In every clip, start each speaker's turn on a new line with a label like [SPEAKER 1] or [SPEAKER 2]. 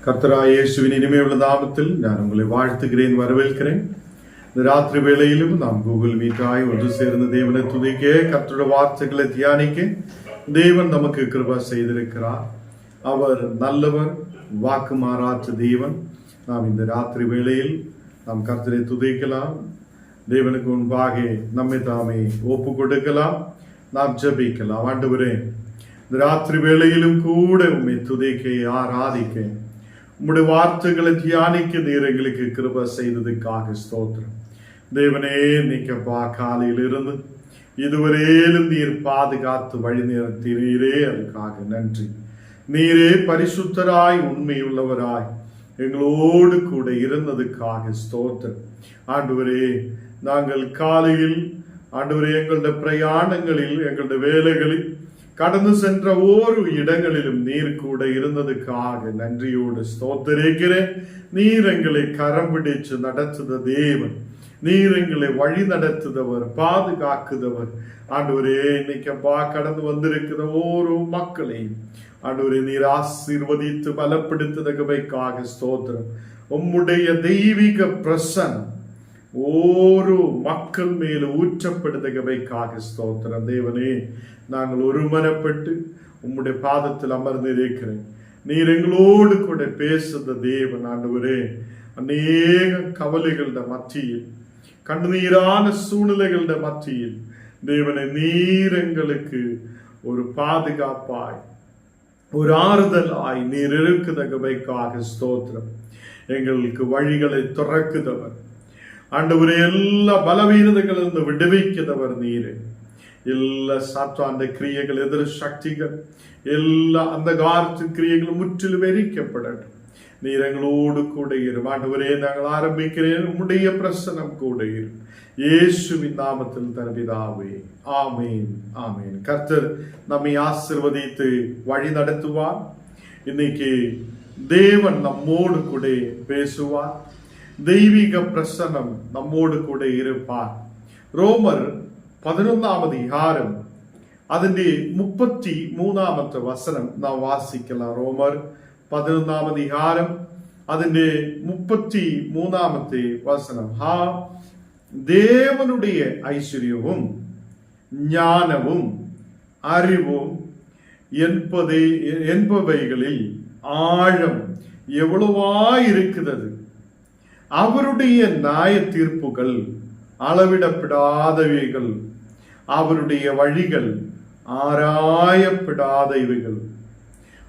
[SPEAKER 1] கர்த்தராய் இயேசுவின் இனிமையுள்ள நாமத்தில் நான் உங்களை வாழ்த்துகிறேன் வரவேற்கிறேன் இந்த ராத்திரி வேளையிலும் நாம் கூகுள் மீட்டாய் ஒன்று சேர்ந்து தேவனை துதிக்க கர்த்தருடைய வார்த்தைகளை தியானிக்க தேவன் நமக்கு கிருபா செய்திருக்கிறார் அவர் நல்லவர் வாக்கு மாறாற்ற தேவன் நாம் இந்த ராத்திரி வேளையில் நாம் கர்த்தரை துதிக்கலாம் தேவனுக்கு முன்பாக நம்மை தாமே ஒப்பு கொடுக்கலாம் நாம் ஜெபிக்கலாம் ஆண்டவரே இந்த ராத்திரி வேளையிலும் கூட உம்மை துதிக்க ஆராதிக்க உம்முடைய வார்த்தைகளை தியானிக்க நீர் எங்களுக்கு கிருப செய்ததுக்காக ஸ்தோத்திரம் தேவனே நீக்கப்பா காலையில் இருந்து இதுவரையிலும் நீர் பாதுகாத்து வழி நிறுத்தினீரே அதுக்காக நன்றி நீரே பரிசுத்தராய் உண்மையுள்ளவராய் எங்களோடு கூட இருந்ததுக்காக ஸ்தோத்திரம் ஆண்டவரே நாங்கள் காலையில் ஆண்டவரே எங்களுடைய பிரயாணங்களில் எங்களுடைய வேலைகளில் கடந்து சென்ற ஓரு இடங்களிலும் நீர் கூட இருந்ததுக்காக நன்றியோடு ஸ்தோத்தரிக்கிறேன். நீர் எங்களை கரம் பிடிச்சு நடத்துத தேவன். நீர் எங்களை வழி நடத்துதவர் பாதுகாக்குதவர். ஆண்டவரே இன்னைக்கு அப்பா கடந்து வந்திருக்கிற ஓரோ மக்களையும் ஆண்டவரே நீர் ஆசீர்வதித்து பலப்படுத்துதகவைக்காக ஸ்தோத்திரம். உம்முடைய தெய்வீக பிரசன்னம் ஓரோ மக்கள் மேல ஊற்றப்படுதகவைக்காக ஸ்தோத்திரம். தேவனே நாங்கள் ஒருமனப்பட்டு உம்முடைய பாதத்தில் அமர்ந்து இருக்கிறேன் நீர் எங்களோடு கூட பேசுத தேவன் ஆண்டவரே அநேக கவலைகள மத்தியில் கண்ணீரான சூழ்நிலைகள மத்தியில் தேவனை நீர் எங்களுக்கு ஒரு பாதுகாப்பாய் ஒரு ஆறுதலாய் நீர் இருக்குதகவைக்காக ஸ்தோத்திரம். எங்களுக்கு வழிகளை துறக்குதவர். ஆண்டவரே எல்லா பலவீனதைகளிலிருந்து விடுவிக்கிறவர் நீரே எல்லா சாத்தாண்ட கிரியைகள் எதிர் சக்திகள் எல்லா அந்த காலத்து கிரியைகள் முற்றிலும் எரிக்கப்படட்டும் நீர் எங்களோடு கூட இரு ஆண்டவரே நாங்கள் ஆரம்பிக்கிறேன் உம்முடைய பிரசனம் கூட இரு இயேசுவின் நாமத்தில் தரவிதாவே ஆமேன் ஆமேன் கர்த்தர் நம்மை ஆசிர்வதித்து வழி நடத்துவார் இன்னைக்கு தேவன் நம்மோடு கூட பேசுவார் ദൈവിക പ്രസന്നം നമ്മോട് കൂടെ ഇരുപ്പാൻ. റോമർ പതിനൊന്നാമത് അധികാരം അതിന്റെ മുപ്പത്തി മൂന്നാമത്തെ വസനം നാം വാസിക്കല. റോമർ പതിനൊന്നാമത് ഹാരം അതിന്റെ മുപ്പത്തി മൂന്നാമത്തെ വസനം. ഹാ ദേവനുடைய ഐശ്വര്യവും ജ്ഞാനവും അറിവും என்பதை என்பவைகளில் ആഴം എവളുവായിരിക്കുന്നത് அவருடைய நியாய தீர்ப்புகள் அளவிடப்படாதவைகள். அவருடைய வழிகள் ஆராயப்படாதவைகள்.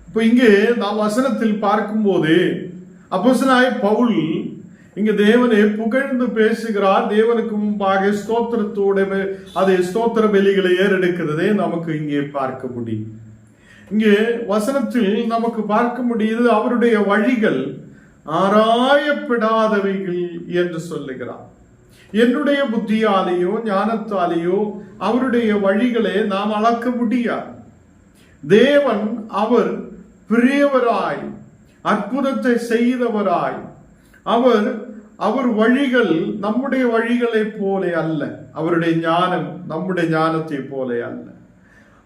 [SPEAKER 1] இப்ப இங்கே நாம் வசனத்தில் பார்க்கும்போது அப்போசனாய் பவுல் இங்க தேவனை புகழ்ந்து பேசுகிறார். தேவனுக்கு முன்பாக ஸ்தோத்திரத்தோட அதை ஸ்தோத்திர வெளிகளை ஏறெடுக்கிறதே நமக்கு இங்கே பார்க்க முடியும். இங்கே வசனத்தில் நமக்கு பார்க்க முடியுது அவருடைய வழிகள் ஆராயப்படாதவைகள் என்று சொல்லுகிறார். என்னுடைய புத்தியாலேயோ ஞானத்தாலேயோ அவருடைய வழிகளை நாம் அளக்க முடியாது. தேவன் அவர் பெரியவராய் அற்புதத்தை செய்தவராய். அவர் அவர் வழிகள் நம்முடைய வழிகளைப் போல அல்ல. அவருடைய ஞானம் நம்முடைய ஞானத்தை போல அல்ல.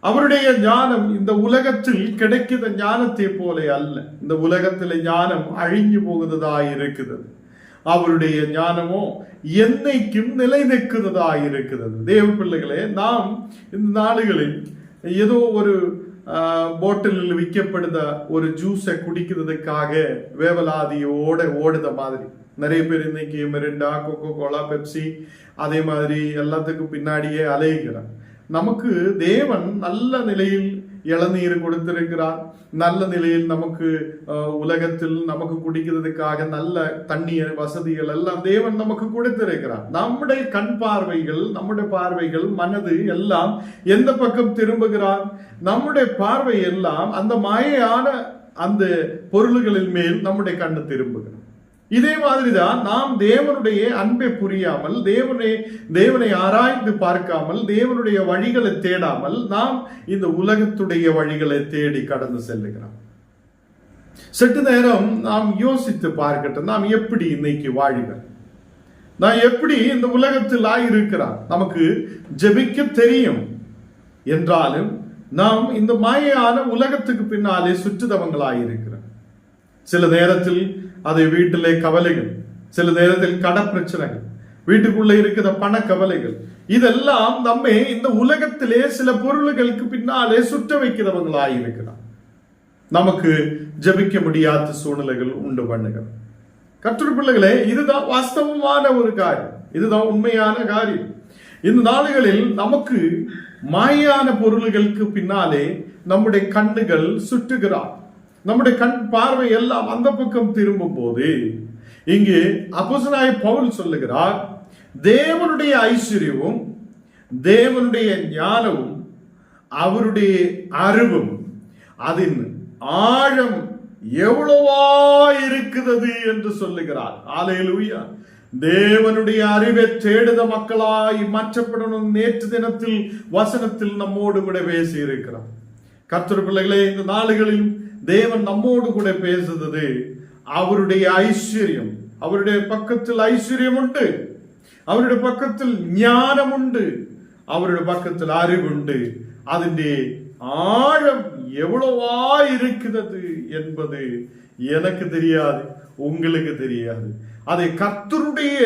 [SPEAKER 1] அவருடைய ஞானம் இந்த உலகத்தில் கிடைக்கிற ஞானத்தை போல அல்ல. இந்த உலகத்தில் ஞானம் அழிஞ்சு போகுததாய் இருக்கிறது. அவருடைய ஞானமோ என்னைக்கும் நிலை நிற்கிறதா இருக்கிறது. தேவ பிள்ளைகளே நாம் இந்த நாடுகளில் ஏதோ ஒரு போட்டிலில் விற்கப்படுத ஒரு ஜூஸை குடிக்கிறதுக்காக வேவலாதியோட ஓடுத மாதிரி. நிறைய பேர் இன்னைக்கு மெரிண்டா கோகோ கோலா பெப்சி அதே மாதிரி எல்லாத்துக்கும் பின்னாடியே அலைகிறான் நமக்கு தேவன் நல்ல நிலையில் இளநீர் கொடுத்திருக்கிறார். நல்ல நிலையில் நமக்கு உலகத்தில் நமக்கு குடிக்கிறதுக்காக நல்ல தண்ணீர் வசதிகள் எல்லாம் தேவன் நமக்கு கொடுத்திருக்கிறார். நம்முடைய கண் பார்வைகள் நம்முடைய பார்வைகள் மனது எல்லாம் எந்த பக்கம் திரும்புகிறார்? நம்முடைய பார்வை எல்லாம் அந்த மாயையான அந்த பொருள்களின் மேல் நம்முடைய கண்ணு திரும்புகிறார் இதே மாதிரிதான் நாம் தேவனுடைய அன்பை புரியாமல் தேவனை தேவனை ஆராய்ந்து பார்க்காமல் தேவனுடைய வழிகளை தேடாமல் நாம் இந்த உலகத்துடைய வழிகளை தேடி கடந்து செல்லுகிறோம். சற்று நேரம் நாம் யோசித்து பார்க்கட்டும். நாம் எப்படி இன்னைக்கு வாழ்கிறோம்? நான் எப்படி இந்த உலகத்தில் இருக்கிறார் நமக்கு ஜெபிக்க தெரியும். என்றாலும் நாம் இந்த மாயையான உலகத்துக்கு பின்னாலே சுற்றுதவங்களாயிருக்கிறோம். சில நேரத்தில் அது வீட்டிலே கவலைகள் சில நேரத்தில் கடப்பிரச்சனைகள் வீட்டுக்குள்ளே இருக்கிற பண கவலைகள் இதெல்லாம் நம்மை இந்த உலகத்திலே சில பொருள்களுக்கு பின்னாலே சுற்ற வைக்கிறவங்களாக இருக்கிறார். நமக்கு ஜெபிக்க முடியாத சூழ்நிலைகள் உண்டு பண்ணுகிறது கற்று பிள்ளைகளே இதுதான் வாஸ்தவமான ஒரு காரியம். இதுதான் உண்மையான காரியம். இந்த நாடுகளில் நமக்கு மாயான பொருள்களுக்கு பின்னாலே நம்முடைய கண்ணுகள் சுற்றுகிறார். நம்முடைய கண் பார்வை எல்லாம் அந்த பக்கம் திரும்பும் போது இங்கே அப்போசனாய் பவுல் சொல்லுகிறார் தேவனுடைய ஐஸ்வர்யமும் தேவனுடைய ஞானமும் அவருடைய அறிவும் அதன் ஆழம் எவ்வளவா இருக்கிறது என்று சொல்லுகிறார். ஆலையிலூயா தேவனுடைய அறிவை தேடுத மக்களாய் மாற்றப்படணும். நேற்று தினத்தில் வசனத்தில் நம்மோடு கூட பேசி இருக்கிறோம் கத்திர பிள்ளைகளே இந்த நாடுகளில் தேவன் நம்மோடு கூட பேசுறது அவருடைய ஐஸ்வர்யம் அவருடைய பக்கத்தில் ஐஸ்வர்யம் உண்டு அவருடைய பக்கத்தில் ஞானம் உண்டு அவருடைய பக்கத்தில் அறிவுண்டு അതിന്റെ ஆழம் எவ்வளவா இருக்கிறது என்பது எனக்கு தெரியாது உங்களுக்கு தெரியாது அதை கர்த்தருடைய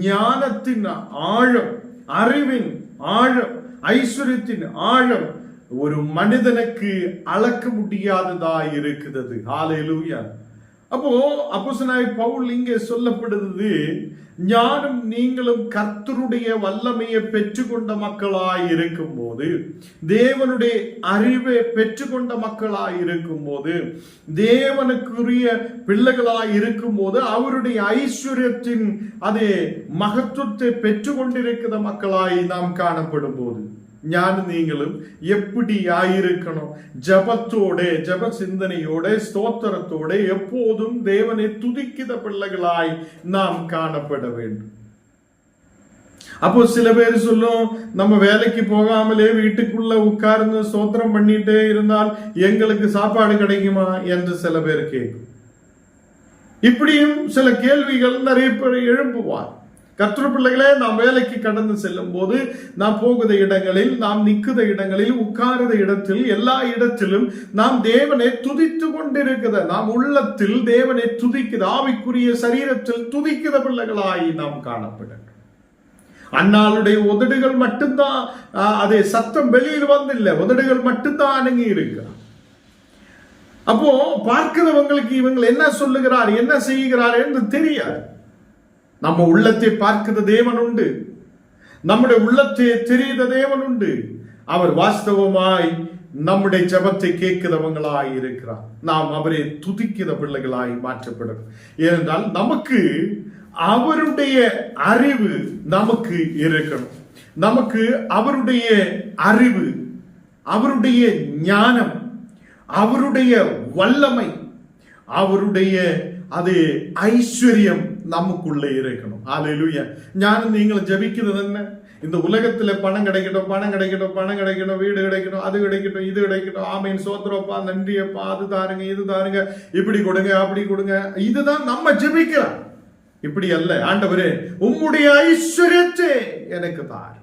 [SPEAKER 1] ஞானத்தின் ஆழம் அறிவின் ஆழம் ஐஸ்வர்யத்தின் ஆழம் ஒரு மனிதனுக்கு அளக்க முடியாததா இருக்கிறது. ஹalleluya. அப்போ அப்போசனாய் பவுல் இங்கே சொல்லப்படுது ஞானம் நீங்களும் கர்த்தருடைய வல்லமையை பெற்றுக்கொண்ட மக்களாய் இருக்கும்போது தேவனுடைய அறிவை பெற்றுக்கொண்ட மக்களாய் இருக்கும்போது தேவனுக்குரிய பிள்ளைகளாய் இருக்கும்போது அவருடைய ஐஸ்வர்யத்தின் அதே மகத்துவத்தை பெற்றுக்கொண்டிருக்கிற மக்களாய் நாம் காணப்படும் போது ஞான நீங்களும் எப்படி ஆயிருக்கணும் ஜபத்தோட ஜப சிந்தனையோட ஸ்தோத்திரத்தோட எப்போதும் தேவனை துதிக்கிற பிள்ளைகளாய் நாம் காணப்பட வேண்டும் அப்போ சில பேர் சொல்லும் நம்ம வேலைக்கு போகாமலே வீட்டுக்குள்ள உட்கார்ந்து ஸ்தோத்திரம் பண்ணிட்டே இருந்தால் எங்களுக்கு சாப்பாடு கிடைக்குமா என்று சில பேர் கேட்கும் இப்படியும் சில கேள்விகள் நிறைய பேர் எழுப்புவார் கர்த்தர் பிள்ளைகளே நாம் வேலைக்கு கடந்து செல்லும் போது நாம் போகுத இடங்களில் நாம் நிற்குத இடங்களில் உட்காருத இடத்தில் எல்லா இடத்திலும் நாம் தேவனை துதித்து கொண்டிருக்கிற நாம் உள்ளத்தில் தேவனை துதிக்குது ஆவிக்குரிய சரீரத்தில் துதிக்கிற பிள்ளைகளாய் நாம் காணப்படும் அண்ணாளுடைய உதடுகள் மட்டும்தான் ஆஹ், அதே சத்தம் வெளியில் வந்தில்லை. உதடுகள் மட்டும்தான் அணுங்கி இருக்கிறார். அப்போ பார்க்கிறவங்களுக்கு இவங்க என்ன சொல்லுகிறார் என்ன செய்கிறார் என்று தெரியாது. நம்ம உள்ளத்தை பார்க்கிற தேவன் உண்டு. நம்முடைய உள்ளத்தை தெரிந்த தேவன் உண்டு. அவர் வாஸ்தவமாய் நம்முடைய ஜபத்தை கேட்கிறவங்களாய் இருக்கிறார். நாம் அவரை துதிக்கிற பிள்ளைகளாய் மாற்றப்படும். ஏனென்றால் நமக்கு அவருடைய அறிவு நமக்கு இருக்கணும். நமக்கு அவருடைய அறிவு அவருடைய ஞானம் அவருடைய வல்லமை அவருடைய அது ஐஸ்வர்யம் நமக்குள்ளே இருக்கணும் ஆலையிலூய ஞானம் நீங்கள் ஜபிக்கிறது என்ன இந்த உலகத்துல பணம் கிடைக்கட்டும் பணம் கிடைக்கட்டும் பணம் கிடைக்கணும் வீடு கிடைக்கணும் அது கிடைக்கட்டும் இது கிடைக்கட்டும் ஆமையின் சோத்திரப்பா நன்றியப்பா அது தாருங்க இது தாருங்க இப்படி கொடுங்க அப்படி கொடுங்க இதுதான் நம்ம ஜபிக்கிறோம் இப்படி அல்ல ஆண்டவரே உம்முடைய ஐஸ்வர்யத்தை எனக்கு தார்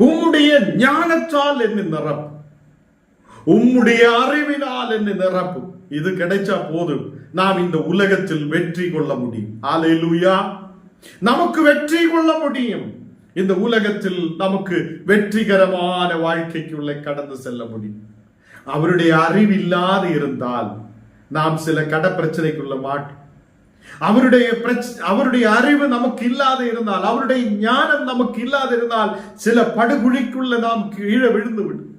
[SPEAKER 1] உம்முடைய ஞானத்தால் என்ன நிரப்பு உம்முடைய அறிவினால் என்ன நிரப்பு இது கிடைச்சா போதும் நாம் இந்த உலகத்தில் வெற்றி கொள்ள முடியும். ஆலையிலூயா நமக்கு வெற்றி கொள்ள முடியும். இந்த உலகத்தில் நமக்கு வெற்றிகரமான வாழ்க்கைக்குள்ள கடந்து செல்ல முடியும். அவருடைய அறிவில்லாது இருந்தால் நாம் சில கட பிரச்சனைக்குள்ள மாட்டோம் அவருடைய பிரச்ச- அவருடைய அறிவு நமக்கு இல்லாத இருந்தால் அவருடைய ஞானம் நமக்கு இல்லாத இருந்தால் சில படுகுழிக்குள்ள நாம் கீழே விழுந்து விடும்.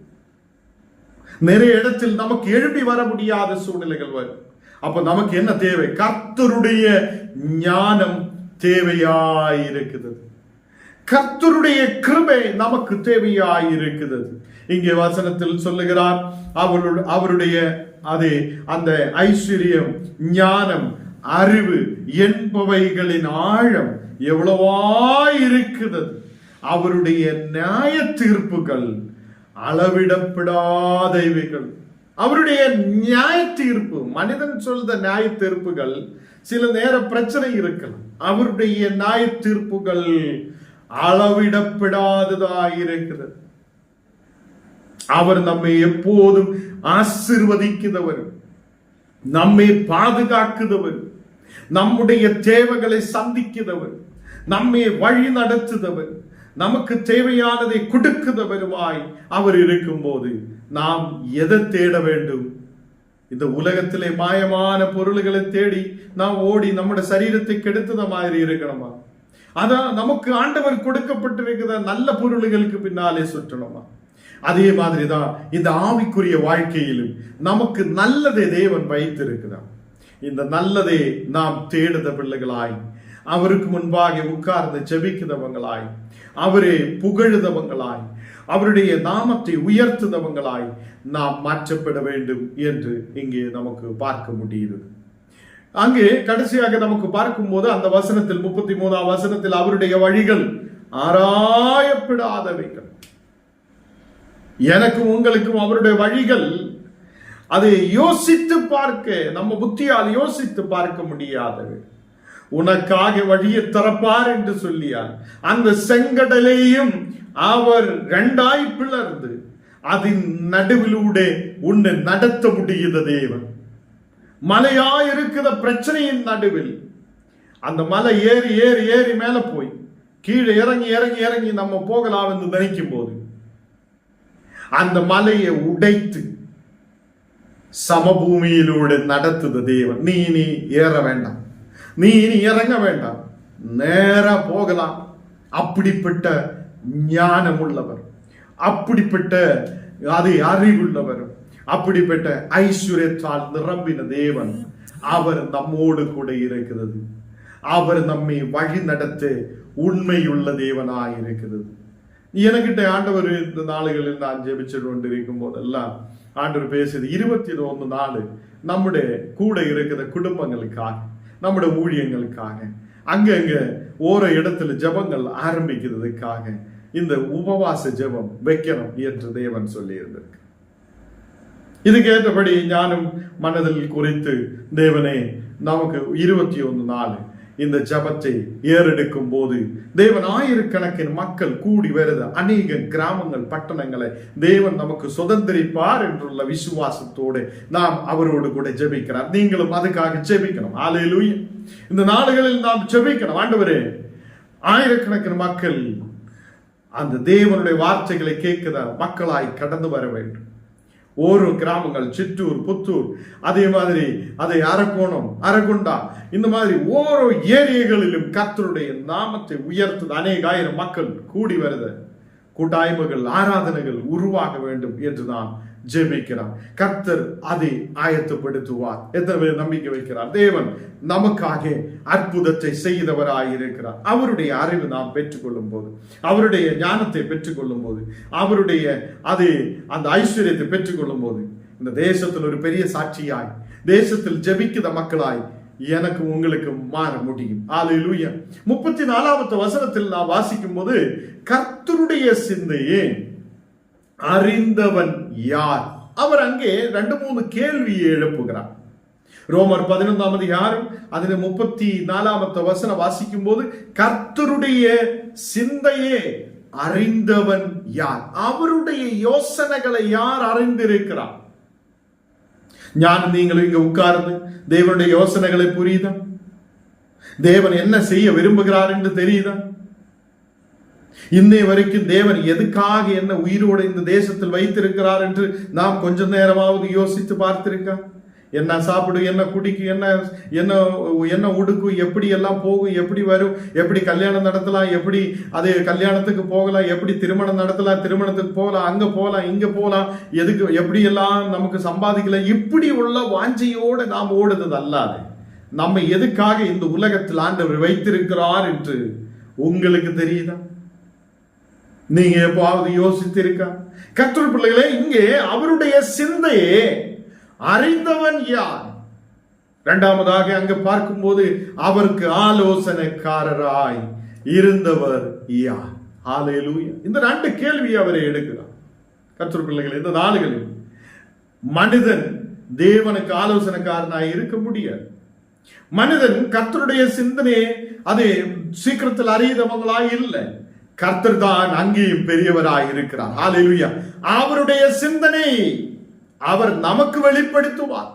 [SPEAKER 1] நிறைய இடத்தில் நமக்கு எழுப்பி வர முடியாத சூழ்நிலைகள் வரும். அப்ப நமக்கு என்ன தேவை? கர்த்தருடைய ஞானம் தேவையாயிருக்கிறது. கர்த்தருடைய கிருபை நமக்கு தேவையாயிருக்கிறது. இங்கே வசனத்தில் சொல்லுகிறார் அவருடைய அவருடைய அது அந்த ஐஸ்வர்யம் ஞானம் அறிவு என்பவைகளின் ஆழம் எவ்வளவா இருக்குது அவருடைய நியாய தீர்ப்புகள் அளவிடப்படாதவைகள். அவருடைய நியாய தீர்ப்பு மனிதன் சொல்ற நியாய தீர்ப்புகள் சில நேர பிரச்சனை இருக்கலாம். அவருடைய நியாய தீர்ப்புகள் அளவிடப்படாததாய் இருக்கிறது. அவர் நம்மை எப்போதும் ஆசிர்வதிக்கிறவர் நம்மை பாதுகாக்குதவர் நம்முடைய தேவைகளை சந்திக்கிறவர் நம்மை வழி நடத்துதவர் நமக்கு தேவையானதை கொடுக்குதவருமாய் அவர் இருக்கும்போது நாம் எதை தேட வேண்டும்? இந்த உலகத்திலே மாயமான பொருள்களை தேடி நாம் ஓடி நம்முடைய சரீரத்தை கெடுத்தத மாதிரி இருக்கணுமா? அதான் நமக்கு ஆண்டவர் கொடுக்கப்பட்டிருக்கிற நல்ல பொருள்களுக்கு பின்னாலே சுற்றணுமா? அதே மாதிரி தான் இந்த ஆவிக்குரிய வாழ்க்கையிலும் நமக்கு நல்லதை தேவன் வைத்திருக்கிறார். இந்த நல்லதை நாம் தேடுத பிள்ளைகளாய் அவருக்கு முன்பாக உட்கார்ந்து ஜெபிக்கிறவங்களாய் அவரை புகழுதவங்களாய். அவருடைய நாமத்தை உயர்த்துதவங்களாய் நாம் மாற்றப்பட வேண்டும் என்று இங்கே நமக்கு பார்க்க முடியுது. அங்கே கடைசியாக நமக்கு பார்க்கும்போது அந்த வசனத்தில் முப்பத்தி மூணாம் வசனத்தில் அவருடைய வழிகள் ஆராயப்படாதவைகள். எனக்கும் உங்களுக்கும் அவருடைய வழிகள் அதை யோசித்து பார்க்க நம்ம புத்தியால் யோசித்து பார்க்க முடியாதவை. உனக்காக வழியை திறப்பார் என்று சொல்லியார். அந்த செங்கடலையும் அவர் ரெண்டாய் பிளர்ந்து அதன் நடுவிலூடே உன்னை நடத்த முடியுத தேவன். மலையா இருக்கிற பிரச்சனையின் நடுவில் அந்த மலை ஏறி ஏறி ஏறி மேல போய் கீழே இறங்கி இறங்கி இறங்கி நம்ம போகலாம் என்று நினைக்கும் போது அந்த மலையை உடைத்து சமபூமியிலூടെ நடத்துத தேவன். நீ நீ ஏற வேண்டாம். நீ இனி இறங்க வேண்டாம். நேரா போகலாம். அப்படிப்பட்ட ஞானம் உள்ளவர் அப்படிப்பட்ட அதை அறிவுள்ளவர். அப்படிப்பட்ட ஐஸ்வர்யத்தால் நிரம்பின தேவன் அவர் நம்மோடு கூட இருக்கிறது. அவர் நம்மை வழி நடத்த உண்மையுள்ள தேவனாய் இருக்கிறது. எனக்கிட்ட ஆண்டவர் இந்த நாளுகளில் நான் ஜெபிச்சு கொண்டிருக்கும் போதெல்லாம் ஆண்டவர் பேசுது இருபத்தி ஒன்று நாள் நம்முடைய கூட இருக்கிற குடும்பங்களுக்காக. நம்முடைய ஊழியங்களுக்காக. அங்கங்க ஓர இடத்துல ஜெபங்கள் ஆரம்பிக்கிறதுக்காக இந்த உபவாச ஜெபம் வைக்கணும் என்று தேவன் சொல்லியிருந்திருக்கு. இதுக்கேற்றபடி இதுக்கு ஏற்றபடி ஞானம் மனதில் குறித்து தேவனே நமக்கு இருபத்தி ஒன்று நாள் இந்த ஜபத்தை ஏறெடுக்கும் போது தேவன் ஆயிரக்கணக்கின் மக்கள் கூடி வருது அநேக கிராமங்கள் பட்டணங்களை தேவன் நமக்கு சுதந்திரிப்பார் என்றுள்ள விசுவாசத்தோடு நாம் அவரோடு கூட ஜெபிக்கிறார். நீங்களும் அதுக்காக ஜெபிக்கணும். ஆலையிலூய இந்த நாடுகளில் நாம் ஜெபிக்கணும். ஆண்டவரே ஆயிரக்கணக்கின் மக்கள் அந்த தேவனுடைய வார்த்தைகளை கேட்கிற மக்களாய் கடந்து வர வேண்டும். ஒரு கிராமங்கள் சிற்றூர் புத்தூர் அதே மாதிரி அதை அரக்கோணம் அரகுண்டா இந்த மாதிரி ஓரோ ஏரியகளிலும் கத்தருடைய நாமத்தை உயர்த்த அநேக ஆயிரம் மக்கள் கூடி வருது. கூட்டாய்வுகள் ஆராதனைகள் உருவாக வேண்டும் என்று ஜெபிக்கிறார். கர்த்தர் அதை ஆயத்தப்படுத்துவார். எத்தனை பேர் நம்பிக்கை வைக்கிறார்? தேவன் நமக்காக அற்புதத்தை செய்தவராய் இருக்கிறார் அவருடைய அறிவு நாம் பெற்றுக்கொள்ளும் போது அவருடைய ஞானத்தை பெற்றுக்கொள்ளும் போது அவருடைய அது அந்த ஐஸ்வர்யத்தை பெற்றுக்கொள்ளும் போது இந்த தேசத்தில் ஒரு பெரிய சாட்சியாய் தேசத்தில் ஜெபிக்கிற மக்களாய் எனக்கு உங்களுக்கு மாற முடியும். ஆலையிலூயா முப்பத்தி நாலாவது வசனத்தில் நான் வாசிக்கும் போது கர்த்தருடைய சிந்தையே அறிந்தவன் யார்? அவர் அங்கே ரெண்டு மூணு கேள்வியை எழுப்புகிறார். ரோமர் பதினொன்றாம் அதிகாரம் அதில் முப்பத்தி நாலாமத்த வசனம் வாசிக்கும் போது கர்த்தருடைய சிந்தையே அறிந்தவன் யார்? அவருடைய யோசனைகளை யார் அறிந்திருக்கிறார்? ஞானம் நீங்கள் இங்க உட்கார்ந்து தேவனுடைய யோசனைகளை புரியுதா? தேவன் என்ன செய்ய விரும்புகிறார் என்று தெரியுதா? இன்னை வரைக்கும் தேவன் எதுக்காக என்ன உயிரோடு இந்த தேசத்தில் வைத்திருக்கிறார் என்று நாம் கொஞ்ச நேரமாவது யோசித்து பார்த்திருக்கா? என்ன சாப்பிடும் என்ன குடிக்கும் என்ன என்ன என்ன உடுக்கும் எப்படி எல்லாம் போகும் எப்படி வரும் எப்படி கல்யாணம் நடத்தலாம் எப்படி அது கல்யாணத்துக்கு போகலாம் எப்படி திருமணம் நடத்தலாம் திருமணத்துக்கு போகலாம் அங்கே போகலாம் இங்கே போகலாம் எதுக்கு எப்படி எல்லாம் நமக்கு சம்பாதிக்கலாம் இப்படி உள்ள வாஞ்சையோடு நாம் ஓடுறது அல்லாது. நம்ம எதுக்காக இந்த உலகத்தில் ஆண்டவர் வைத்திருக்கிறார் என்று உங்களுக்கு தெரியுதா? நீங்க எப்பாவது யோசித்திருக்கா? கற்றுள் பிள்ளைகளே இங்கே அவருடைய சிந்தையே அறிந்தவன் யார்? இரண்டாவதாக அங்கு பார்க்கும்போது அவருக்கு ஆலோசனைக்காரராய் இருந்தவர் யார்? ஆலேலூயா இந்த ரெண்டு கேள்வியை அவரை எடுக்கிறார். கற்றுள் பிள்ளைகள் இந்த நாடுகளில் மனிதன் தேவனுக்கு ஆலோசனைக்காரனாய் இருக்க முடியாது. மனிதன் கத்தருடைய சிந்தனையே அது சீக்கிரத்தில் அறியதவங்களா இல்லை. கர்த்தர் தான் அங்கேயும் பெரியவராய் இருக்கிறார். ஆலையிலுயா அவருடைய சிந்தனை அவர் நமக்கு வெளிப்படுத்துவார்.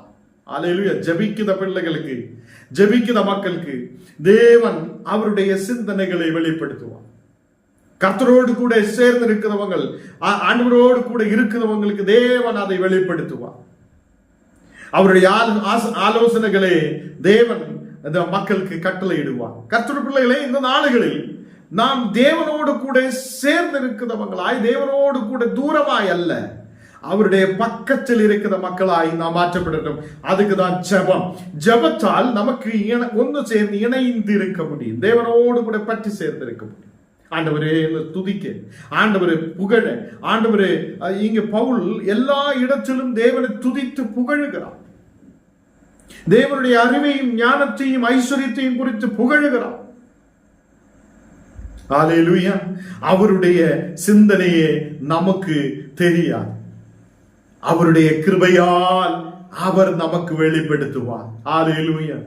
[SPEAKER 1] ஆலையிலுயா ஜபிக்கிற பிள்ளைகளுக்கு ஜபிக்கிற மக்களுக்கு தேவன் அவருடைய சிந்தனைகளை வெளிப்படுத்துவார். கர்த்தரோடு கூட சேர்ந்து இருக்கிறவங்க ஆண்டவரோடு கூட இருக்கிறவங்களுக்கு தேவன் அதை வெளிப்படுத்துவார். அவருடைய ஆலோ- ஆச- ஆலோசனைகளை தேவன் அந்த மக்களுக்கு கட்டளையிடுவார். கர்த்தர் பிள்ளைகளே இந்த நாடுகளில் நாம் தேவனோடு கூட சேர்ந்து இருக்கிறவங்களாய் தேவனோடு கூட தூரமாய் அல்ல. அவருடைய பக்கத்தில் இருக்கிற மக்களாய் நாம் மாற்றப்படட்டும். அதுக்கு தான் ஜெபம். ஜெபத்தால் நமக்கு இண- ஒன்று சேர்ந்து இணைந்து இருக்க முடியும். தேவனோடு கூட பற்றி சேர்ந்து இருக்க முடியும். ஆண்டவரே துதிக்க. ஆண்டவரே புகழ. ஆண்டவரே இங்க பவுல் எல்லா இடத்திலும் தேவனை துதித்து புகழுகிறான் தேவனுடைய அறிவையும் ஞானத்தையும் ஐஸ்வர்யத்தையும் குறித்து புகழுகிறான் ஆலையிலுயா அவருடைய சிந்தனையே நமக்கு தெரியாது. அவருடைய கிருபையால் அவர் நமக்கு வெளிப்படுத்துவார். ஆலையிலுயா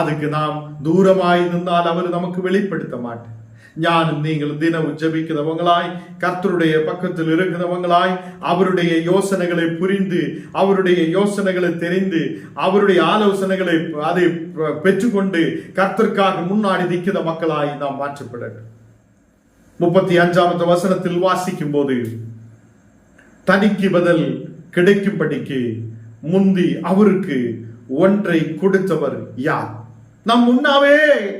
[SPEAKER 1] அதுக்கு நாம் தூரமாய் நின்றால் அவர் நமக்கு வெளிப்படுத்த மாட்டார். ஞானம் நீங்கள் தினமும் ஜபிக்கிறவங்களாய் கர்த்தருடைய பக்கத்தில் இருக்கிறவங்களாய் அவருடைய யோசனைகளை புரிந்து அவருடைய யோசனைகளை தெரிந்து அவருடைய ஆலோசனைகளை அதை பெற்றுக்கொண்டு கர்த்தருக்காக முன்னாடி நிற்கிற மக்களாய் நாம் மாற்றப்படட்டும். முப்பத்தி அஞ்சாவது வசனத்தில் வாசிக்கும் போது தனிக்கு பதில் கிடைக்கும்படிக்கு முந்தி அவருக்கு ஒன்றை கொடுத்தவர் யார்? நம் முன்னாவே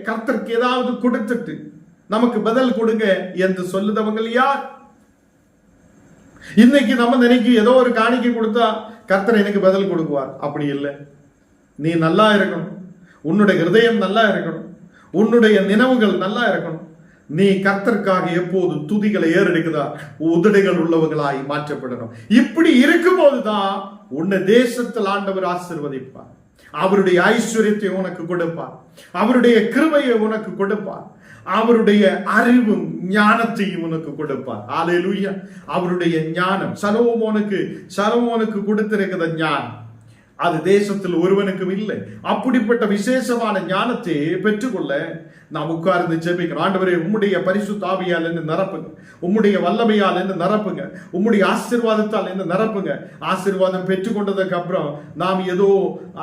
[SPEAKER 1] கர்த்தருக்கு ஏதாவது கொடுத்துட்டு நமக்கு பதில் கொடுங்க என்று சொல்லுதவங்க யார்? இன்னைக்கு நம்ம நினைக்கு ஏதோ ஒரு காணிக்கை கொடுத்தா கர்த்தர் எனக்கு பதில் கொடுக்குவார். அப்படி இல்லை. நீ நல்லா இருக்கணும். உன்னுடைய ஹிருதயம் நல்லா இருக்கணும். உன்னுடைய நினைவுகள் நல்லா இருக்கணும். நீ கர்த்தருக்காக எப்போது துதிகளை ஏறெடுக்குதா உதடுகள் உள்ளவர்களாய் மாற்றப்படணும். இப்படி இருக்கும்போதுதான் உன்னை தேசத்தில் ஆண்டவர் ஆசிர்வதிப்பார். அவருடைய ஐஸ்வர்யத்தை உனக்கு கொடுப்பார். அவருடைய கிருமையை உனக்கு கொடுப்பார். அவருடைய அறிவும் ஞானத்தையும் உனக்கு கொடுப்பார். ஆலையிலுயா அவருடைய ஞானம். சலோமோனுக்கு சலோமோனுக்கு கொடுத்திருக்கிற ஞானம். அது தேசத்தில் ஒருவனுக்கும் இல்லை. அப்படிப்பட்ட விசேஷமான ஞானத்தை பெற்றுக்கொள்ள நாம் உட்கார்ந்து ஜெபிக்கணும். ஆண்டவரே உம்முடைய பரிசு தாவியால் என்று நிரப்புங்க. உம்முடைய வல்லமையால் என்று நிரப்புங்க. உம்முடைய ஆசிர்வாதத்தால் என்று நிரப்புங்க. ஆசிர்வாதம் பெற்றுக்கொண்டதுக்கு அப்புறம் நாம் ஏதோ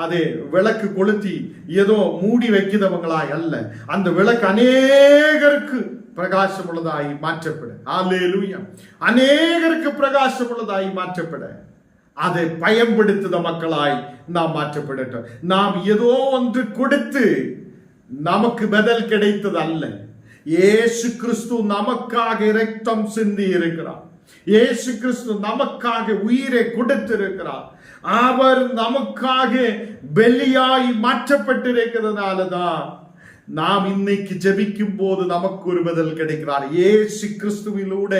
[SPEAKER 1] அதை விளக்கு கொளுத்தி ஏதோ மூடி வைக்கிறவங்களாய் அல்ல. அந்த விளக்கு அநேகருக்கு பிரகாசம் உள்ளதாய் மாற்றப்பட ஆலேலூயா அநேகருக்கு பிரகாசம் உள்ளதாய் மாற்றப்பட அதை பயன்படுத்துத மக்களாய் நாம் மாற்றப்படட்டும். நாம் ஏதோ ஒன்று கொடுத்து நமக்கு பதில் கிடைத்தது அல்ல ஏசு கிறிஸ்து நமக்காக இரத்தம் சிந்தி இருக்கிறார். ஏசு கிறிஸ்து நமக்காக உயிரை கொடுத்திருக்கிறார். அவர் நமக்காக பெலியாய் மாற்றப்பட்டிருக்கிறதுனால தான் நாம் இன்னைக்கு ஜெபிக்கும் போது நமக்கு ஒரு பதில் கிடைக்கிறார். இயேசு கிறிஸ்துவிலூட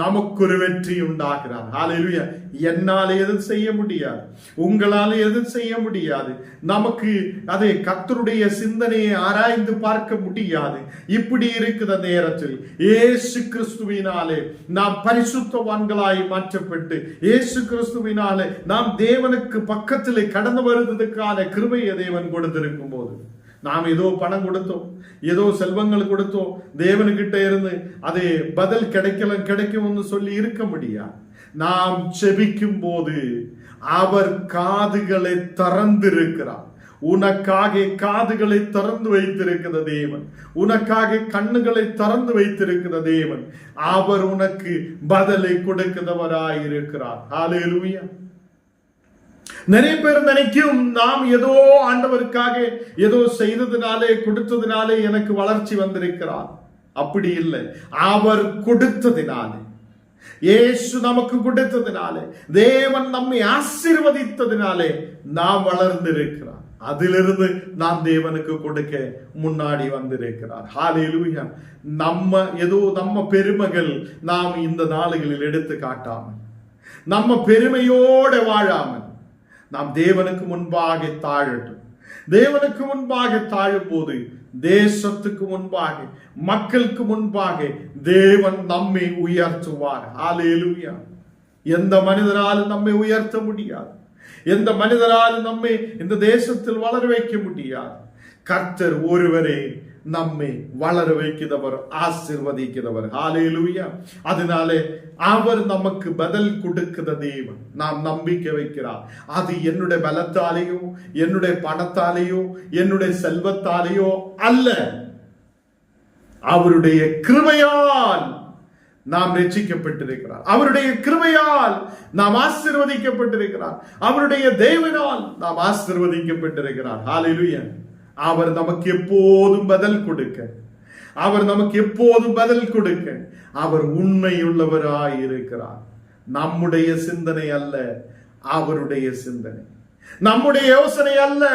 [SPEAKER 1] நமக்கு ஒரு வெற்றி உண்டாகிறார். ஹalleluya என்னால எதுவும் செய்ய முடியாது. உங்களால எதுவும் செய்ய முடியாது. நமக்கு அதை கத்தருடைய சிந்தனையை ஆராய்ந்து பார்க்க முடியாது. இப்படி இருக்கிற நேரத்தில் இயேசு கிறிஸ்துவினாலே நாம் பரிசுத்தவான்களாய் மாற்றப்பட்டு இயேசு கிறிஸ்துவினாலே நாம் தேவனுக்கு பக்கத்திலே கடந்து வருவதற்கான கிருபையை தேவன் கொடுத்திருக்கும் போது நாம் ஏதோ பணம் கொடுத்தோம் ஏதோ செல்வங்கள் கொடுத்தோம் தேவனுக்கிட்ட இருந்து அது பதில் கிடைக்கல கிடைக்கும்னு சொல்லி இருக்க முடியா? நாம் செபிக்கும் போது அவர் காதுகளை திறந்திருக்கிறார். உனக்காக காதுகளை திறந்து வைத்திருக்கிற தேவன். உனக்காக கண்ணுகளை திறந்து வைத்திருக்கிற தேவன். அவர் உனக்கு பதிலை கொடுக்கிறவராயிருக்கிறார். இருக்கிறார் நிறைய பேர் நினைக்கும் நாம் ஏதோ ஆண்டவருக்காக ஏதோ செய்ததுனாலே கொடுத்ததுனாலே எனக்கு வளர்ச்சி வந்திருக்கிறார். அப்படி இல்லை. அவர் கொடுத்ததினாலே. இயேசு நமக்கு கொடுத்ததினாலே. தேவன் நம்மை ஆசீர்வதித்ததினாலே நாம் வளர்ந்திருக்கிறார். அதிலிருந்து நாம் தேவனுக்கு கொடுக்க முன்னாடி வந்திருக்கிறார். ஹalleluya நம்ம ஏதோ நம்ம பெருமைகள் நாம் இந்த நாளுகளில் எடுத்து காட்டாமல் நம்ம பெருமையோட வாழாமல் நாம் தேவனுக்கு முன்பாக தாழட்டும். தேவனுக்கு முன்பாக தாழும் போது தேசத்துக்கு முன்பாக மக்களுக்கு முன்பாக தேவன் நம்மை உயர்த்துவார். ஆலேலுயா எந்த மனிதனாலும் நம்மை உயர்த்த முடியாது. எந்த மனிதனாலும் நம்மை இந்த தேசத்தில் வளர வைக்க முடியாது. கர்த்தர் ஒருவரே நம்மை வளர வைக்கிறவர் ஆசிர்வதிக்கிறவர் ஹalleluya அதனாலே அவர் நமக்கு பதில் கொடுக்கிற தேவன் நாம் நம்பிக்கை வைக்கிறார் அது என்னுடைய பலத்தாலேயோ என்னுடைய பணத்தாலேயோ என்னுடைய செல்வத்தாலேயோ அல்ல அவருடைய கிருமையால் நாம் ரட்சிக்கப்பட்டிருக்கிறார் அவருடைய கிருமையால் நாம் ஆசிர்வதிக்கப்பட்டிருக்கிறார் அவருடைய தேவனால் நாம் ஆசிர்வதிக்கப்பட்டிருக்கிறார் ஹalleluya அவர் நமக்கு எப்போதும் பதில் கொடுக்க. அவர் நமக்கு எப்போதும் பதில் கொடுக்க. அவர் உண்மையுள்ளவராய் இருக்கிறார். நம்முடைய சிந்தனை அல்ல அவருடைய சிந்தனை. நம்முடைய யோசனை அல்ல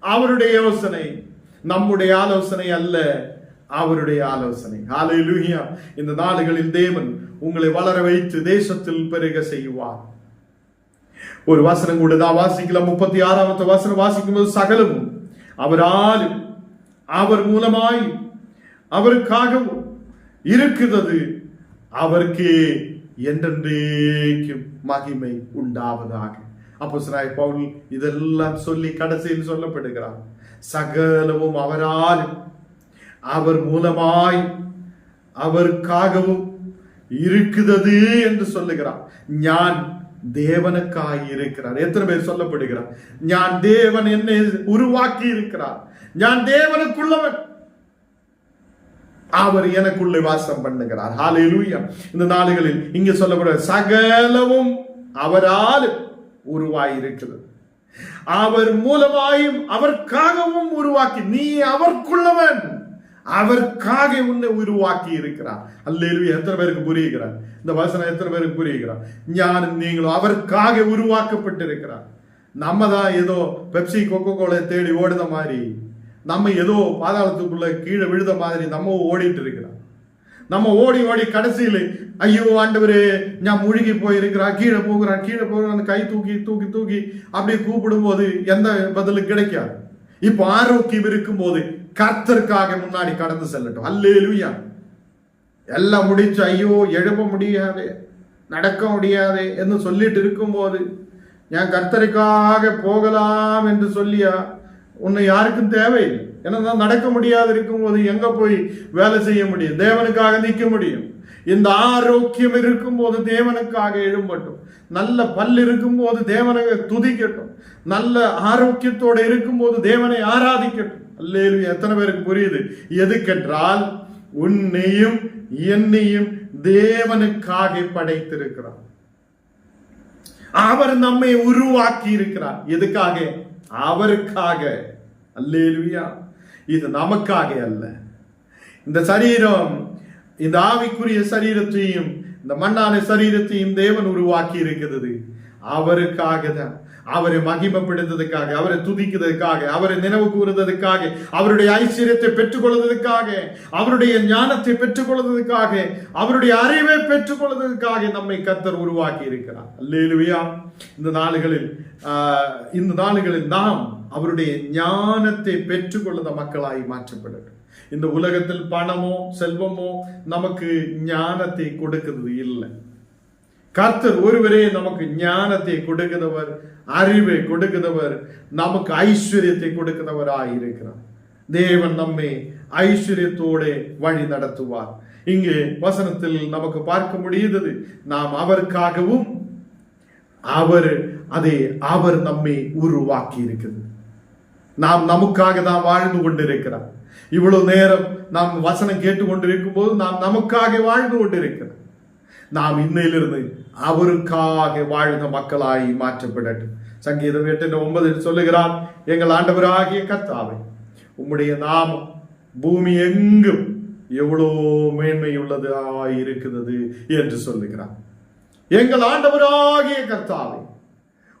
[SPEAKER 1] அவருடைய யோசனை. நம்முடைய ஆலோசனை அல்ல அவருடைய ஆலோசனை. ஹalleluya இந்த நாடுகளில் தேவன் உங்களை வளர வைத்து தேசத்தில் பெருக செய்வார். ஒரு வசனம் கூட தான் வாசிக்கலாம். முப்பத்தி ஆறாவது வசனம் வாசிக்கும் போது சகலமும் அவராலும் அவர் மூலமாய் அவருக்காகவும் இருக்கிறது அவருக்கே என்றென்றைக்கும் மகிமை உண்டாவதாக. அப்போ சிராய் பவுல் இதெல்லாம் சொல்லி கடைசியில் சொல்லப்படுகிறார். சகலமும் அவரால் அவர் மூலமாய் அவருக்காகவும் இருக்கிறது என்று சொல்லுகிறார். ஞான் தேவனுக்காய் இருக்கிறார். எத்தனை பேர் சொல்லப்படுகிறார்? ஞான் தேவன் என்னை உருவாக்கி இருக்கிறார் ஞான் தேவனுக்குள்ளவன். அவர் எனக்குள்ளே வாசம் பண்ணுகிறார். ஹalleluya. இந்த நாடுகளில் இங்க சொல்லப்படுற சகலவும் அவரால் உருவாயிருக்கிறது. அவர் மூலமாயும் அவருக்காகவும் உருவாக்கி நீ அவர்க்குள்ளவன். அவருக்காக உன்னை உருவாக்கி இருக்கிறார். அல்லேலுயா. எத்தனை பேருக்கு புரியுகிறார் இந்த வசனம் எத்தனை பேருக்கு புரியுகிறார் ஞானம் நீங்களும் அவருக்காக உருவாக்கப்பட்டிருக்கிறார். நம்ம தான் ஏதோ பெப்சி கொக்கோ கோலை தேடி ஓடுத மாதிரி நம்ம ஏதோ பாதாளத்துக்குள்ள கீழே விழுத மாதிரி நம்ம ஓடிட்டு இருக்கிறோம். நம்ம ஓடி ஓடி கடைசியில் ஐயோ ஆண்டவரே நான் முழுகி போயிருக்கிறான் கீழே போகிறான் கீழே போகிறான் கை தூக்கி தூக்கி தூக்கி அப்படியே கூப்பிடும் போது எந்த பதிலும் கிடைக்காது. இப்போ ஆரோக்கியம் இருக்கும்போது கர்த்தருக்காக முன்னாடி கடந்து செல்லட்டும். அல்லேலுயா. எல்லாம் முடிச்சு ஐயோ எழுப்ப முடியாது நடக்க முடியாது என்று சொல்லிட்டு இருக்கும்போது என் கர்த்தருக்காக போகலாம் என்று சொல்லியா? உன்னை யாருக்கும் தேவையில்லை. ஏன்னா நடக்க முடியாது இருக்கும்போது எங்க போய் வேலை செய்ய முடியும்? தேவனுக்காக நிற்க முடியும். இந்த ஆரோக்கியம் இருக்கும்போது தேவனுக்காக எழும்பட்டும். நல்ல பல் இருக்கும்போது தேவனை துதிக்கட்டும். நல்ல ஆரோக்கியத்தோடு இருக்கும்போது தேவனை ஆராதிக்கட்டும். அல்லேலு எத்தனை பேருக்கு புரியுது? எதுக்கென்றால் உன்னையும் என்னையும் தேவனுக்காக படைத்திருக்கிறார். அவர் நம்மை உருவாக்கி இருக்கிறார் எதுக்காக? அவருக்காக. அல்லேலுவியா இது நமக்காக அல்ல. இந்த சரீரம் இந்த ஆவிக்குரிய சரீரத்தையும் இந்த மண்ணான சரீரத்தையும் தேவன் உருவாக்கி இருக்கிறது அவருக்காக தான் அவரை மகிமைப்படுத்துறதுக்காக அவரை துதிக்கிறதுக்காக அவரை நினைவு கூறுவதற்காக அவருடைய ஐஸ்வர்யத்தை பெற்றுக்கொள்வதற்காக அவருடைய ஞானத்தை பெற்றுக்கொள்வதற்காக அவருடைய அறிவை பெற்றுக்கொள்வதற்காக நம்மை கத்தர் உருவாக்கி இருக்கிறார். அல்லேலுயா. இந்த நாளுகளில் ஆஹ், இந்த நாளுகளில் நாம் அவருடைய ஞானத்தை பெற்றுக்கொள்ளுத மக்களாய் மாற்றப்படட்டும். இந்த உலகத்தில் பணமோ செல்வமோ நமக்கு ஞானத்தை கொடுக்கிறது இல்லை. கர்த்தர் ஒருவரே நமக்கு ஞானத்தை கொடுக்கிறவர் அறிவை கொடுக்கிறவர் நமக்கு ஐஸ்வர்யத்தை கொடுக்கிறவராய் இருக்கிறார். தேவன் நம்மை ஐஸ்வர்யத்தோட வழி நடத்துவார் இங்கே வசனத்தில் நமக்கு பார்க்க முடியுது நாம் அவருக்காகவும் அவர் அதை அவர் நம்மை உருவாக்கி இருக்கிறது நாம் நமக்காக தான் வாழ்ந்து கொண்டிருக்கிறார் இவ்வளவு நேரம் நாம் வசனம் கேட்டு கொண்டிருக்கும் போது நாம் நமக்காக வாழ்ந்து கொண்டிருக்கிறோம் நாம் இன்னையிலிருந்து அவருக்காக வாழ்ந்த மக்களாய் மாற்றப்படட்டும். சங்கீதம் எட்டு ஒன்பதில் சொல்லுகிறார் எங்கள் ஆண்டவராகிய கத்தாவை உம்முடைய நாமம் பூமி எங்கும் எவ்வளோ மேன்மையுள்ளதாய் இருக்கிறது என்று சொல்லுகிறார். எங்கள் ஆண்டவராகிய கத்தாவை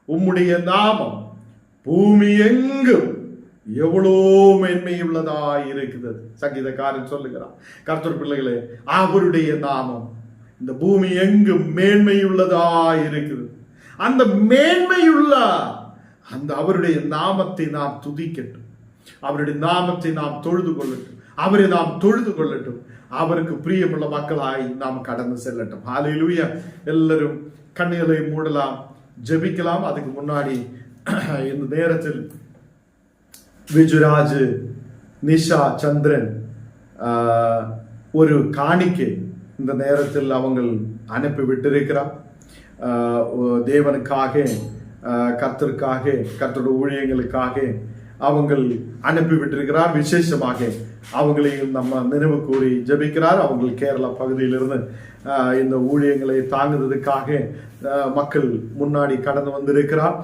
[SPEAKER 1] உம்முடைய நாமம் பூமி எங்கும் எவ்வளோ மேன்மையுள்ளதாக இருக்கிறது சங்கீதக்காரன் சொல்லுகிறான். கர்த்தர் பிள்ளைகளே அவருடைய நாமம் இந்த பூமி எங்கும் மேன்மையுள்ளதா இருக்குது அந்த மேன்மையுள்ள அந்த அவருடைய நாமத்தை நாம் துதிக்கட்டும். அவருடைய நாமத்தை நாம் தொழுது கொள்ளட்டும். அவரை நாம் தொழுது கொள்ளட்டும். அவருக்கு பிரியமுள்ள மக்களாய் நாம் கடந்து செல்லட்டும். ஹalleluya. எல்லாரும் கண்ணுகளை மூடலாம். ஜெபிக்கலாம். அதுக்கு முன்னாடி இந்த நேரத்தில் விஜுராஜ் நிஷா சந்திரன் ஒரு காணிக்கை இந்த நேரத்தில் அவங்கள் அனுப்பி விட்டிருக்கிறார். தேவனுக்காக ஆஹ், கர்த்தருக்காக கர்த்தருடைய ஊழியங்களுக்காக அவங்கள் அனுப்பி விட்டிருக்கிறார். விசேஷமாக அவங்களையும் நம்ம நினைவு கூறி ஜெபிக்கிறார். அவங்கள் கேரளா பகுதியிலிருந்து இந்த ஊழியங்களை தாங்குறதுக்காக மக்கள் முன்னாடி கடந்து வந்திருக்கிறார்.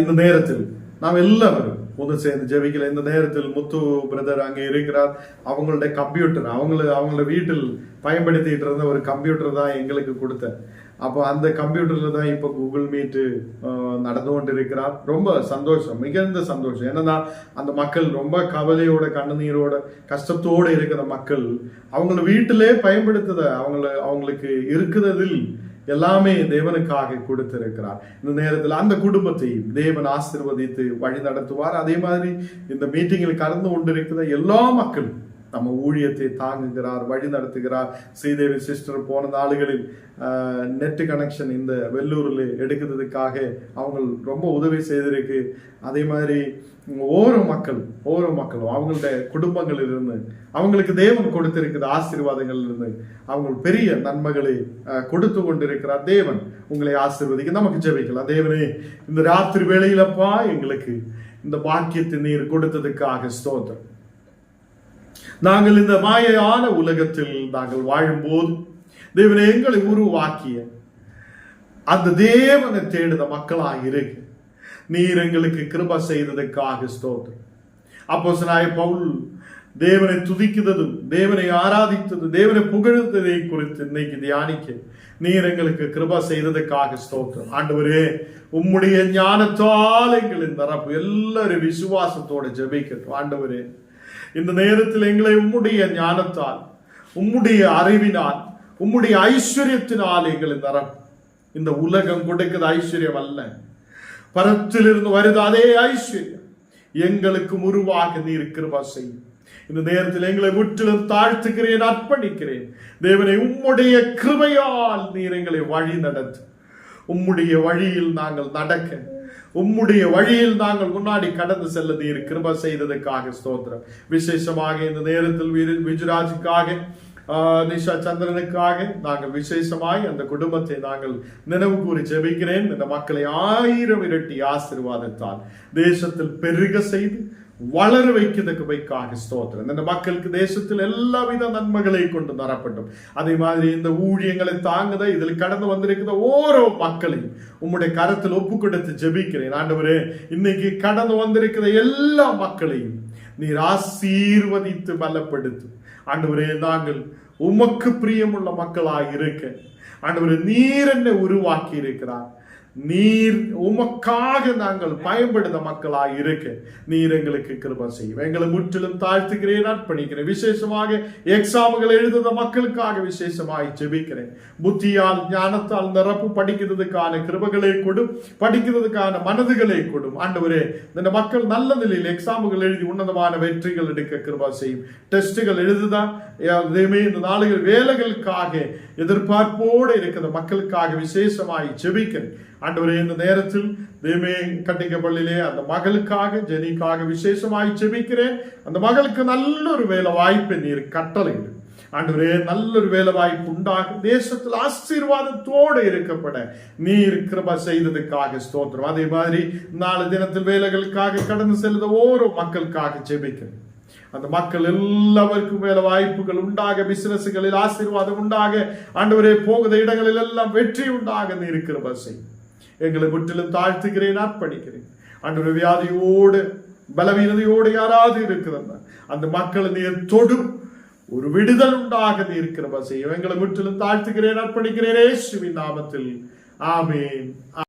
[SPEAKER 1] இந்த நேரத்தில் நாம் எல்லாரும் ஒன்று சேர்ந்து ஜெபிக்கல. இந்த நேரத்தில் முத்து பிரதர் அங்கே இருக்கிறார். அவங்களுடைய கம்ப்யூட்டர் அவங்கள அவங்கள வீட்டில் பயன்படுத்திட்டு இருந்த ஒரு கம்ப்யூட்டர் தான் எங்களுக்கு கொடுத்த அப்போ அந்த கம்ப்யூட்டரில் தான் இப்போ கூகுள் மீட்டு நடந்து கொண்டு இருக்கிறார் ரொம்ப சந்தோஷம் மிகுந்த சந்தோஷம். என்னன்னா அந்த மக்கள் ரொம்ப கவலையோட கண்ணுநீரோட கஷ்டத்தோடு இருக்கிற மக்கள் அவங்கள வீட்டிலே பயன்படுத்துத அவங்கள அவங்களுக்கு இருக்கிறதில் எல்லாமே தேவனுக்காக கொடுத்திருக்கிறார். இந்த நேரத்தில் அந்த குடும்பத்தை தேவன் ஆசீர்வதித்து வழி நடத்துவார் அதே மாதிரி இந்த மீட்டிங்கில் கலந்து கொண்டிருக்கிற எல்லா மக்களும் நம்ம ஊழியத்தை தாங்குகிறார் வழி நடத்துகிறார். ஸ்ரீதேவி சிஸ்டர் போன நாடுகளில் நெட் கனெக்ஷன் இந்த வெள்ளூரில் எடுக்கிறதுக்காக அவங்க ரொம்ப உதவி செய்திருக்கு. அதே மாதிரி ஒவ்வொரு மக்கள் ஒவ்வொரு மக்களும் அவங்களுடைய குடும்பங்களில் இருந்து அவங்களுக்கு தேவன் கொடுத்திருக்கிற ஆசீர்வாதங்கள் இருந்து அவங்க பெரிய நன்மைகளை கொடுத்து கொண்டிருக்கிறார். தேவன் உங்களை ஆசீர்வதிக்க நமக்கு ஜெபிக்கலாம். தேவனே இந்த ராத்திரி வேளையிலப்பா எங்களுக்கு இந்த பாக்கியத்தை நீர் கொடுத்ததுக்காக ஸ்தோத்திரம். நாங்கள் இந்த மாயையான உலகத்தில் நாங்கள் வாழும்போது தேவனை எங்களை உருவாக்கிய அந்த தேவனை தேடுத மக்களாக இருக்கு நீர் எங்களுக்கு கிருப செய்ததுக்காக ஸ்தோத்திரம். அப்போ பவுல் தேவனை துதிக்கிறதும் தேவனை ஆராதித்ததும் தேவனை புகழ்ந்ததை குறித்து இன்னைக்கு தியானிக்க நீர் எங்களுக்கு கிருபா செய்ததுக்காக ஸ்தோத்திரம். ஆண்டவரே உம்முடைய ஞானத்தால் எங்களின் நிரப்பு எல்லாரும் விசுவாசத்தோட ஜபிக்கட்டும். ஆண்டவரே இந்த நேரத்தில் எங்களை உம்முடைய ஞானத்தால் உம்முடைய அறிவினால் உம்முடைய ஐஸ்வர்யத்தினால் எங்களை நிறம் இந்த உலகம் கொடுக்கிற ஐஸ்வர்யம் அல்ல. பரத்திலிருந்து வருது அதே ஐஸ்வர்யம் எங்களுக்கு உருவாக நீர் கிருபா செய்யும். இந்த நேரத்தில் எங்களை முற்றிலும் தாழ்த்துக்கிறேன் அர்ப்பணிக்கிறேன். தேவனை உம்முடைய கிருபையால் நீர் எங்களை வழி நடத்து உம்முடைய வழியில் நாங்கள் நடக்க உம்முடைய வழியில் நாங்கள் முன்னாடி கடந்து செல்ல நீர் கிருப செய்ததுக்காக ஸ்தோத்திரம். விசேஷமாக இந்த நேரத்தில் விஜுராஜுக்காக நிஷா சந்திரனுக்காக நாங்கள் விசேஷமாய் அந்த குடும்பத்தை நாங்கள் நினைவு கூறி ஜெபிக்கிறேன். இந்த மக்களை ஆயிரம் இரட்டி ஆசீர்வாதத்தால் தேசத்தில் பெருக செய்து வளர வைக்கிறதுக்கு வைக்காக ஸ்தோத்திரம். இந்த மக்களுக்கு தேசத்தில் எல்லாவித நன்மைகளை கொண்டு தரப்பட்டும். அதே மாதிரி இந்த ஊழியங்களை தாங்குத இதில் கடந்து வந்திருக்கிற ஓரோ மக்களையும் உம்முடைய கரத்தில் ஒப்பு கொடுத்து ஜெபிக்கிறேன். ஆண்டவரே இன்னைக்கு கடந்து வந்திருக்கிற எல்லா மக்களையும் நீர் ஆசீர்வதித்து பலப்படுத்து. ஆண்டவரே நாங்கள் உமக்கு பிரியமுள்ள மக்களாக இருக்க. ஆண்டவரே நீர் என்னை உருவாக்கி இருக்கிறார் நீர் உமக்காக நாங்கள் பயன்படுத்த மக்களாக இருக்க. நீர் எங்களுக்கு கிருபா செய்யும் எங்களை முற்றிலும் தாழ்த்துக்கிறேன் அர்ப்பணிக்கிறேன். விசேஷமாக எக்ஸாம்கள் எழுதுத மக்களுக்காக விசேஷமாக ஜெபிக்கிறேன். புத்தியால் ஞானத்தால் நிரப்பு படிக்கிறதுக்கான கிருபகளை கொடும் படிக்கிறதுக்கான மனதுகளை கொடும். ஆண்டவரே இந்த மக்கள் நல்ல நிலையில் எக்ஸாம்கள் எழுதி உன்னதமான வெற்றிகள் எடுக்க கிருபா செய்யும். டெஸ்ட்டுகள் எழுதுதான் அதேமே இந்த நாளுகள் வேலைகளுக்காக எதிர்பார்ப்போடு இருக்கிற மக்களுக்காக விசேஷமாய் ஜெபிக்கிறேன். ஆண்டவரே இந்த நேரத்தில் தேமே கட்டிக்கப்பள்ளியிலே அந்த மகளுக்காக ஜெனிக்காக விசேஷமாய் ஜெபிக்கிறேன். அந்த மகளுக்கு நல்ல ஒரு வேலை வாய்ப்பை நீர் கட்டளையிடு. ஆண்டவரே நல்லொரு வேலை வாய்ப்பு உண்டாக. தேசத்தில் ஆசீர்வாதத்தோடு இருக்கப்பட நீர் கிருப செய்ததுக்காக ஸ்தோத்திரம். அதே மாதிரி நாலு தினத்தில் வேலைகளுக்காக கடந்து செல்லுத ஓரோ மக்களுக்காக ஜெபிக்கிறேன். அந்த மக்கள் எல்லாருக்கும் மேல வாய்ப்புகள் உண்டாக பிசினஸ்களில் ஆசீர்வாதம் உண்டாக ஆண்டவரே போகுத இடங்களில் எல்லாம் வெற்றி உண்டாக நீர் கிருப செய். எங்களை முற்றிலும் தாழ்த்துகிறேன் அர்ப்பணிக்கிறேன். அன்று வியாதியோடு பலவீனதையோடு யாராவது இருக்கிறதா அந்த மக்களை நீர் தொடும் ஒரு விடுதல் உண்டாக நீர் கிருப செய்யும். எங்களை முற்றிலும் தாழ்த்துகிறேன் அர்ப்பணிக்கிறேன். சிவி நாமத்தில். ஆமேன்.